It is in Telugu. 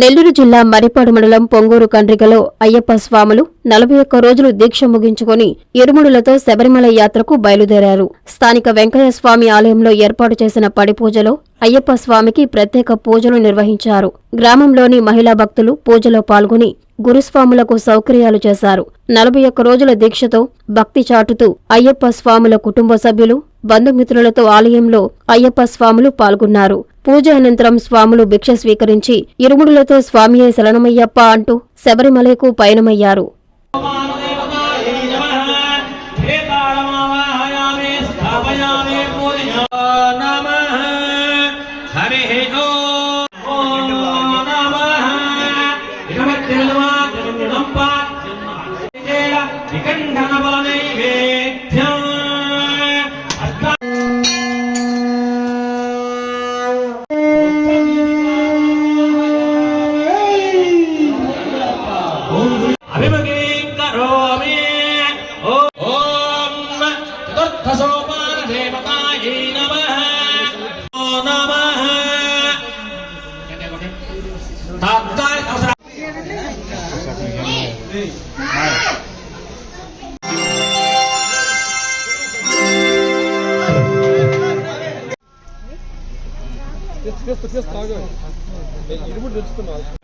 నెల్లూరు జిల్లా మరిపాడు మండలం పొంగూరు కండ్రికలో అయ్యప్ప స్వాములు నలభై ఒక్క రోజులు దీక్ష ముగించుకొని ఇరుముడులతో శబరిమల యాత్రకు బయలుదేరారు. స్థానిక వెంకయ్య స్వామి ఆలయంలో ఏర్పాటు చేసిన పడిపూజలో అయ్యప్ప స్వామికి ప్రత్యేక పూజలు నిర్వహించారు. గ్రామంలోని మహిళా భక్తులు పూజలో పాల్గొని గురుస్వాములకు సౌకర్యాలు చేశారు. నలభై ఒక్క రోజుల దీక్షతో భక్తి చాటుతూ అయ్యప్ప స్వాముల కుటుంబ సభ్యులు బంధుమిత్రులతో ఆలయంలో అయ్యప్ప స్వాములు పాల్గొన్నారు. పూజ అనంతరం స్వాములు భిక్ష స్వీకరించి ఇరుముడులతో స్వామియే శరణమయ్యప్ప అంటూ శబరిమలకు పయనమయ్యారు. హరి అభిముఖీం కరోమి ఓం చతుర్థ సోపాన దేవతాయై నమః ఓ నమః తాత్కాలిక అవసర ఓం